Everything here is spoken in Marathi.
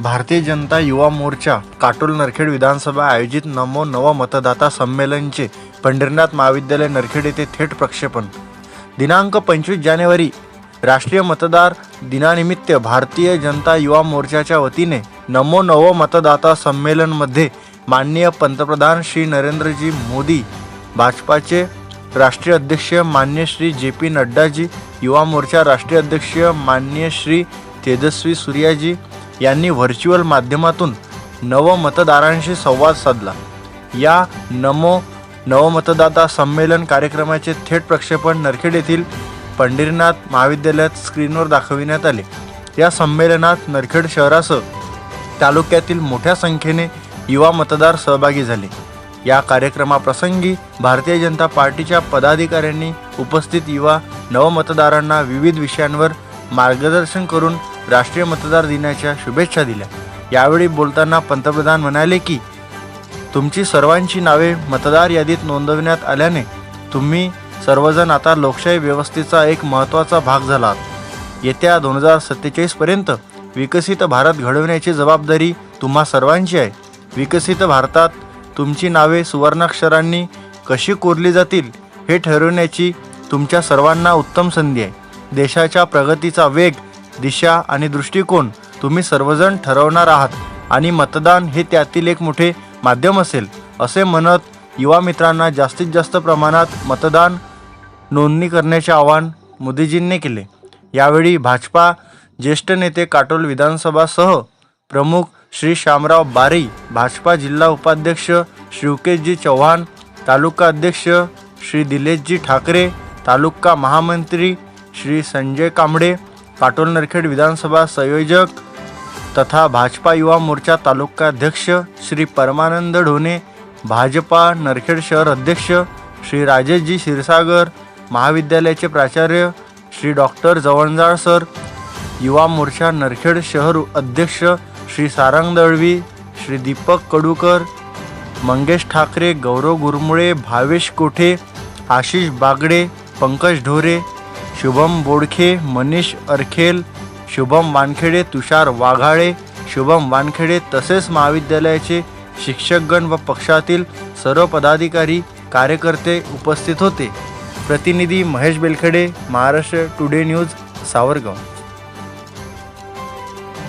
भारतीय जनता युवा मोर्चा काटोल नरखेड विधानसभा आयोजित नमो नव मतदाता संमेलनचे पंढरीनाथ महाविद्यालय नरखेड येथे थेट प्रक्षेपण. दिनांक पंचवीस जानेवारी राष्ट्रीय मतदार दिनानिमित्त भारतीय जनता युवा मोर्चाच्या वतीने नमो नव मतदाता संमेलनमध्ये माननीय पंतप्रधान श्री नरेंद्रजी मोदी भाजपाचे राष्ट्रीय अध्यक्ष मान्य श्री जे पी नड्डाजी युवा मोर्चा राष्ट्रीय अध्यक्ष मान्य श्री तेजस्वी सूर्याजी यांनी व्हर्च्युअल माध्यमातून नवमतदारांशी संवाद साधला. या नमो नवमतदाता संमेलन कार्यक्रमाचे थेट प्रक्षेपण नरखेड येथील पंढरीनाथ महाविद्यालयात स्क्रीनवर दाखविण्यात आले. या संमेलनात नरखेड शहरासह तालुक्यातील मोठ्या संख्येने युवा मतदार सहभागी झाले. या कार्यक्रमाप्रसंगी भारतीय जनता पार्टीच्या पदाधिकाऱ्यांनी उपस्थित युवा नवमतदारांना विविध विषयांवर मार्गदर्शन करून राष्ट्रीय मतदार दिनाच्या शुभेच्छा दिल्या. यावेळी बोलताना पंतप्रधान म्हणाले की तुमची सर्वांची नावे मतदार यादीत नोंदवण्यात आल्याने तुम्ही सर्वजण आता लोकशाही व्यवस्थेचा एक महत्त्वाचा भाग झाला येत्या दोन हजार सत्तेचाळीसपर्यंत विकसित भारत घडवण्याची जबाबदारी तुम्हा सर्वांची आहे. विकसित भारतात तुमची नावे सुवर्णाक्षरांनी कशी कोरली जातील हे ठरवण्याची तुमच्या सर्वांना उत्तम संधी आहे. देशाच्या प्रगतीचा वेग दिशा आणि दृष्टिकोन तुम्ही सर्वजण ठरवणार आहात आणि मतदान हे त्यातील एक मोठे माध्यम असेल असे म्हणत युवा मित्रांना जास्तीत जास्त प्रमाणात मतदान नोंदणी करण्याचे आवाहन मोदीजींनी केले. यावेळी भाजपा ज्येष्ठ नेते काटोल विधानसभासह प्रमुख श्री श्यामराव बारी भाजपा जिल्हा उपाध्यक्ष शिवकेशजी चव्हाण तालुका अध्यक्ष श्री दिलेशजी ठाकरे तालुका महामंत्री श्री संजय कांबडे काटोल नरखेड विधानसभा संयोजक तथा भाजपा युवा मोर्चा तालुकाध्यक्ष श्री परमानंद ढोणे भाजपा नरखेड शहर अध्यक्ष श्री राजेशजी क्षीरसागर महाविद्यालयाचे प्राचार्य श्री डॉक्टर जवळजाळ सर युवा मोर्चा नरखेड शहर अध्यक्ष श्री सारंग दळवी श्री दीपक कडूकर मंगेश ठाकरे गौरव गुरमुळे भावेश कोठे आशिष बागडे पंकज ढोरे शुभम बोडखे मनीष अरखेल शुभम वानखेडे तुषार वाघाळे शुभम वानखेडे तसेच महाविद्यालयाचे शिक्षकगण व पक्षातील सर्व पदाधिकारी कार्यकर्ते उपस्थित होते. प्रतिनिधी महेश बेलखेडे महाराष्ट्र टुडे न्यूज सावरगाव.